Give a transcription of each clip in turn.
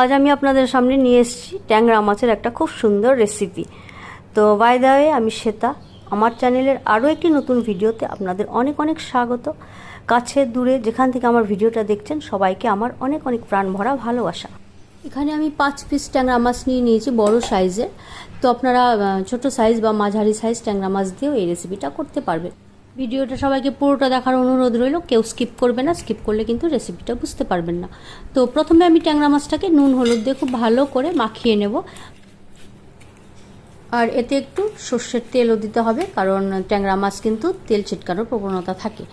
আজ আমি আপনাদের সামনে নিয়ে এসেছি ট্যাংরা মাছের একটা খুব সুন্দর রেসিপি তো বাই দা ওয়ে আমি শ্বেতা। আমার চ্যানেলের আরও একটি নতুন ভিডিওতে আপনাদের অনেক অনেক স্বাগত। কাছে দূরে যেখান থেকে আমার ভিডিওটা দেখছেন, সবাইকে আমার অনেক অনেক প্রাণ ভরা ভালোবাসা। এখানে আমি পাঁচ পিস ট্যাংরা মাছ নিয়ে নিয়েছি, বড় সাইজের তো আপনারা ছোট সাইজ বা মাঝারি সাইজ ট্যাংরা মাছ দিয়েও এই রেসিপিটা করতে পারবেন। ভিডিওটা সবাইকে পুরোটা দেখার অনুরোধ রইল। কেউ স্কিপ করবে না স্কিপ করলে কিন্তু রেসিপিটা বুঝতে পারবেন না। তো প্রথমে আমি ট্যাংরা মাছটাকে নুন, হলুদ দিয়ে খুব ভালো করে মাখিয়ে নেব। আর এতে একটু সর্ষের তেলও দিতে হবে, কারণ ট্যাংরা মাছ কিন্তু তেল ছিটকানোর প্রবণতা থাকে।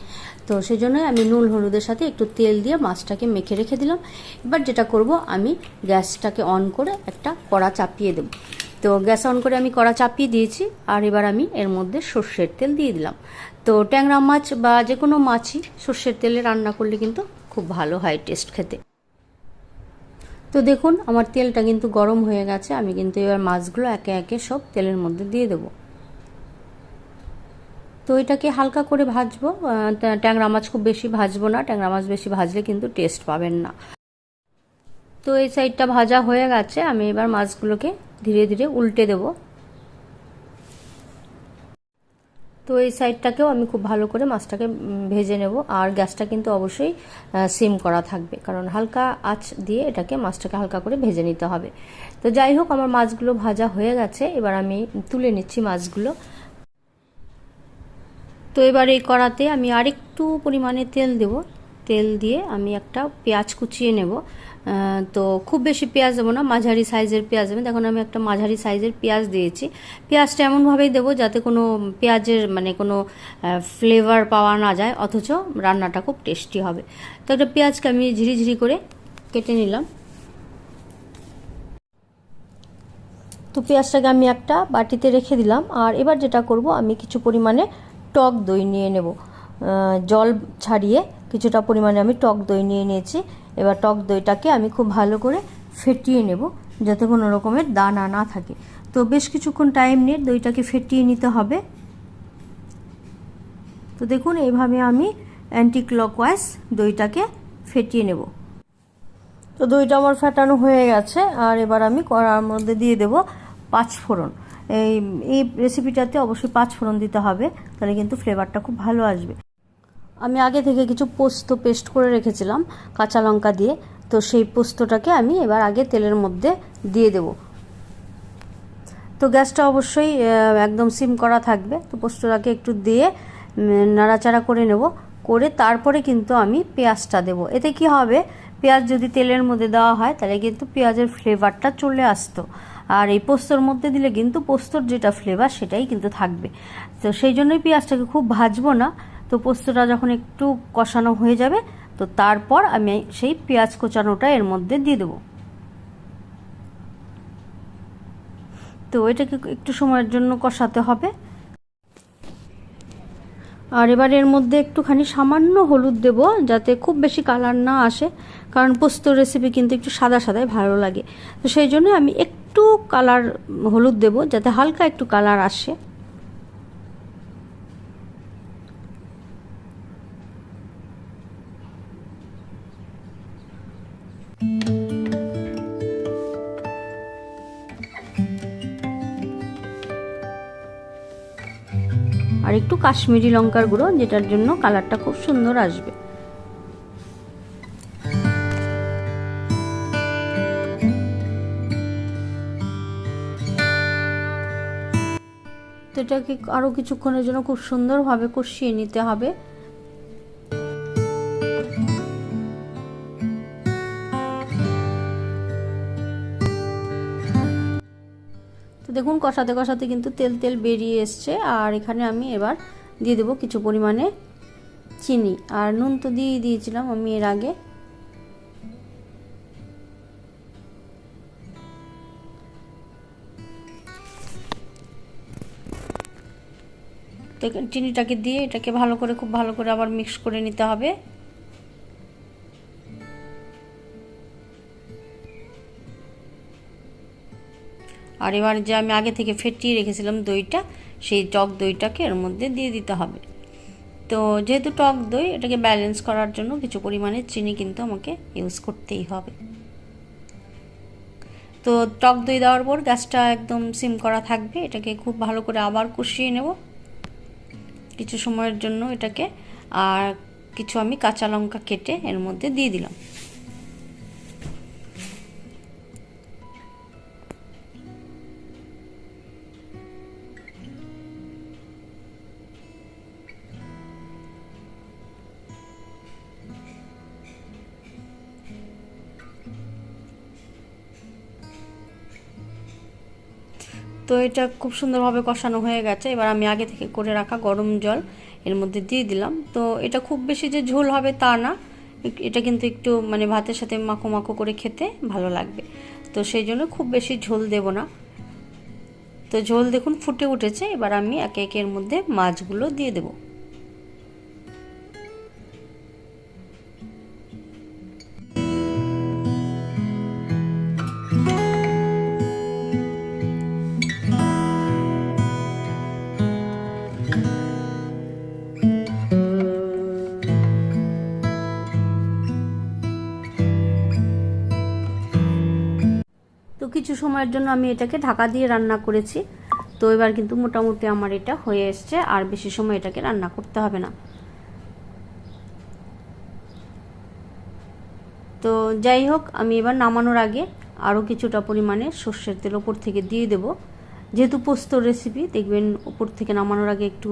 তো সেই জন্যই আমি নুন, হলুদের সাথে একটু তেল দিয়ে মাছটাকে মেখে রেখে দিলাম। এবার যেটা করব, আমি গ্যাসটাকে অন করে একটা কড়া চাপিয়ে দেব। তো গ্যাস অন করে আমি কড়া চাপিয়ে দিয়েছি, আর এবার আমি এর মধ্যে সর্ষের তেল দিয়ে দিলাম। তো ট্যাংরা মাছ বা যে কোনো মাছই সর্ষের তেলে রান্না করলে কিন্তু খুব ভালো হয় টেস্ট খেতে। তো দেখুন, আমার তেলটা কিন্তু গরম হয়ে গেছে, আমি কিন্তু এবার মাছগুলো একে একে সব তেলের মধ্যে দিয়ে দেব। তো এটাকে হালকা করে ভাজবো ট্যাংরা মাছ খুব বেশি ভাজবো না, ট্যাংরা মাছ বেশি ভাজলে কিন্তু টেস্ট পাবেন না। তো এই সাইডটা ভাজা হয়ে গেছে, আমি এবার মাছগুলোকে ধীরে ধীরে উল্টে দেব। তো এই সাইডটাকেও আমি খুব ভালো করে মাছটাকে ভেজে নেব। আর গ্যাসটা কিন্তু অবশ্যই সিম করা থাকবে। কারণ হালকা আঁচ দিয়ে এটাকে মাছটাকে হালকা করে ভেজে নিতে হবে। তো যাই হোক, আমার মাছগুলো ভাজা হয়ে গেছে। এবার আমি তুলে নিচ্ছি মাছগুলো। তো এবার এই কড়াতে আমি আরেকটু পরিমাণে তেল দেব। তেল দিয়ে আমি একটা পেঁয়াজ কুচিয়ে নেব। তো খুব বেশি পেঁয়াজ দেবো না, মাঝারি সাইজের পেঁয়াজ দেবেন। দেখুন, আমি একটা মাঝারি সাইজের পেঁয়াজ দিয়েছি। পেঁয়াজটা এমনভাবেই দেবো যাতে কোনো পেঁয়াজের মানে কোনো ফ্লেভার পাওয়া না যায়, অথচ রান্নাটা খুব টেস্টি হবে। তো একটা পেঁয়াজকে আমি ঝিরিঝিরি করে কেটে নিলাম। তো পেঁয়াজটাকে আমি একটা বাটিতে রেখে দিলাম। আর এবার যেটা করব, আমি কিছু পরিমাণে টক দই নিয়ে নেব। জল ছাড়িয়ে কিছুটা পরিমাণে আমি টক দই নিয়ে নিয়েছি। এবার টক দইটাকে আমি খুব ভালো করে ফেটিয়ে নেব যাতে কোনো রকমের দানা না থাকে। তো বেশ কিছুক্ষণ টাইম নিয়ে দইটাকে ফেটিয়ে নিতে হবে। তো দেখুন, এইভাবে আমি অ্যান্টি ক্লকওয়াইজ দইটাকে ফেটিয়ে নেব। তো দইটা আমার ফেটানো হয়ে গেছে। আর এবার আমি কড়ার মধ্যে দিয়ে দেব পাঁচ ফোড়ন। এই এই রেসিপিটাতে অবশ্যই পাঁচ ফোড়ন দিতে হবে, তাহলে কিন্তু ফ্লেভারটা খুব ভালো আসবে। আমি আগে থেকে কিছু পোস্ত পেস্ট করে রেখেছিলাম, কাঁচা লঙ্কা দিয়ে। তো সেই পোস্তটাকে আমি এবার আগে তেলের মধ্যে দিয়ে দেব। তো গ্যাসটা অবশ্যই একদম সিম করা থাকবে। তো পোস্তটাকে একটু দিয়ে নাড়াচাড়া করে নেব। করে তারপরে কিন্তু আমি পেঁয়াজটা দেব। এতে কি হবে? পেঁয়াজ যদি তেলের মধ্যে দেওয়া হয়, তাহলে কিন্তু পেঁয়াজের ফ্লেভারটা চলে আসতো। আর এই পোস্তর মধ্যে দিলে কিন্তু পোস্তর যেটা ফ্লেভার, সেটাই কিন্তু থাকবে। তো সেই জন্যই পেঁয়াজটাকে খুব ভাজবো না। তো পোস্তটা যখন একটু কষানো হয়ে যাবে, তো তারপর আমি সেই পেঁয়াজ কোচানোটা এর মধ্যে দিয়ে দেবো। তো এটাকে একটু সময়ের জন্য কষাতে হবে। আর এবার এর মধ্যে একটুখানি সামান্য হলুদ দেব, যাতে খুব বেশি কালার না আসে, কারণ পোস্ত রেসিপি কিন্তু একটু সাদা সাদাই ভালো লাগে। তো সেই জন্য আমি একটু কালার হলুদ দেব, যাতে হালকা একটু কালার আসে। আর একটু কাশ্মীরি লঙ্কার গুঁড়ো, যেটার জন্য কালারটা খুব সুন্দর আসবে। তো এটাকে আরও কিছুক্ষণের জন্য খুব সুন্দরভাবে কষিয়ে নিতে হবে। দেখুন, কষাতে কষাতে কিন্তু তেল তেল বেরিয়ে এসছে। আর এখানে আমি এবার দিয়ে দেবো কিছু পরিমাণে চিনি। আর নুন তো দিয়েই দিয়েছিলাম আমি এর আগে। চিনিটাকে দিয়ে এটাকে ভালো করে, খুব ভালো করে আবার মিক্স করে নিতে হবে। আর এবার যে আমি আগে থেকে ফেটিয়ে রেখেছিলাম দইটা, সেই টক দইটাকে এর মধ্যে দিয়ে দিতে হবে। তো যেহেতু টক দই, এটাকে ব্যালেন্স করার জন্য কিছু পরিমাণে চিনি কিন্তু আমাকে ইউজ করতেই হবে। তো টক দই দেওয়ার পর গ্যাসটা একদম সিম করা থাকবে। এটাকে খুব ভালো করে আবার কষিয়ে নেব। কিছু সময়ের জন্য এটাকে, আর কিছু আমি কাঁচা লঙ্কা কেটে এর মধ্যে দিয়ে দিলাম। তো এটা খুব সুন্দরভাবে কষানো হয়ে গেছে। এবার আমি আগে থেকে করে রাখা গরম জল এর মধ্যে দিয়ে দিলাম। তো এটা খুব বেশি যে ঝোল হবে তা না। এটা কিন্তু একটু মানে ভাতের সাথে মাখো মাখো করে খেতে ভালো লাগবে। তো সেই জন্য খুব বেশি ঝোল দেব না। তো ঝোল দেখুন ফুটে উঠেছে। এবার আমি একে একে এর মধ্যে মাছগুলো দিয়ে দেবো। কিছু সময়ের জন্য আমি এটাকে ঢাকা দিয়ে রান্না করেছি। তো এবার কিন্তু মোটামুটি আমার এটা হয়ে এসছে, আর বেশি সময় এটাকে রান্না করতে হবে না। তো যাই হোক, আমি এবার নামানোর আগে আরও কিছুটা পরিমাণে সর্ষের তেল ওপর থেকে দিয়ে দেব। যেহেতু পোস্তর রেসিপি দেখবেন ওপর থেকে নামানোর আগে একটু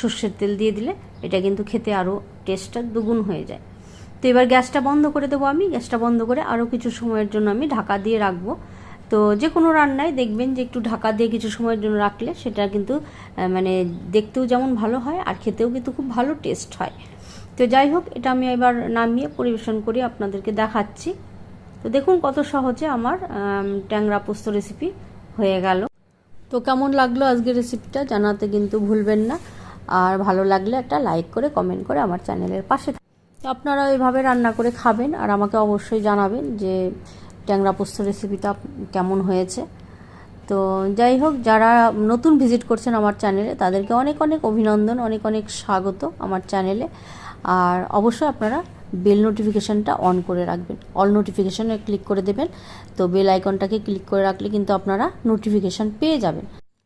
সর্ষের তেল দিয়ে দিলে এটা কিন্তু খেতে আরও টেস্টটা দুগুণ হয়ে যায়। তো এবার গ্যাসটা বন্ধ করে দেবো আমি। গ্যাসটা বন্ধ করে আরও কিছু সময়ের জন্য আমি ঢাকা দিয়ে রাখব। তো যে কোনো রান্নায় দেখবেন যে একটু ঢাকা দিয়ে কিছু সময়ের জন্য রাখলে সেটা কিন্তু মানে দেখতেও যেমন ভালো হয় আর খেতেও কিন্তু খুব ভালো টেস্ট হয়। তো যাই হোক, এটা আমি এবার নামিয়ে পরিবেশন করে, আপনাদেরকে দেখাচ্ছি। তো দেখুন কত সহজে আমার ট্যাংরা পোস্ত রেসিপি হয়ে গেল। তো কেমন লাগল আজকের রেসিপিটা জানাতে কিন্তু ভুলবেন না। আর ভালো লাগলে একটা লাইক করে কমেন্ট করে আমার চ্যানেলের পাশে তো আপনারা এইভাবে রান্না করে খাবেন আর আমাকে অবশ্যই জানাবেন যে ট্যাংরা পোস্ত রেসিপিটা কেমন হয়েছে। তো যাই হোক, যারা নতুন ভিজিট করছেন আমার চ্যানেলে তাদেরকে অনেক অনেক অভিনন্দন, অনেক অনেক স্বাগত আমার চ্যানেলে আর অবশ্যই আপনারা বেল নোটিফিকেশানটা অন করে রাখবেন। অল নোটিফিকেশানে ক্লিক করে দেবেন। তো বেল আইকনটাকে ক্লিক করে রাখলে কিন্তু আপনারা নোটিফিকেশান পেয়ে যাবেন।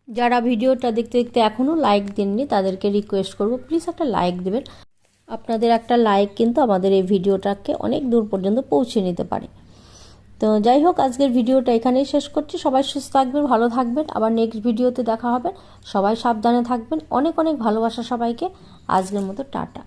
যারা ভিডিওটা দেখতে দেখতে এখনও লাইক দেননি, তাদেরকে রিকোয়েস্ট করব প্লিজ একটা লাইক দেবেন। আপনাদের একটা লাইক কিন্তু আমাদের এই ভিডিওটাকে অনেক দূর পর্যন্ত পৌঁছে নিতে পারে। তো যাই হোক আজকের ভিডিওটা এখানেই শেষ করছি। সবাই সুস্থ থাকবেন, ভালো থাকবেন। আবার নেক্সট ভিডিওতে দেখা হবে। সবাই সাবধানে থাকবেন। অনেক অনেক ভালোবাসা সবাইকে। আজকের মতো টাটা।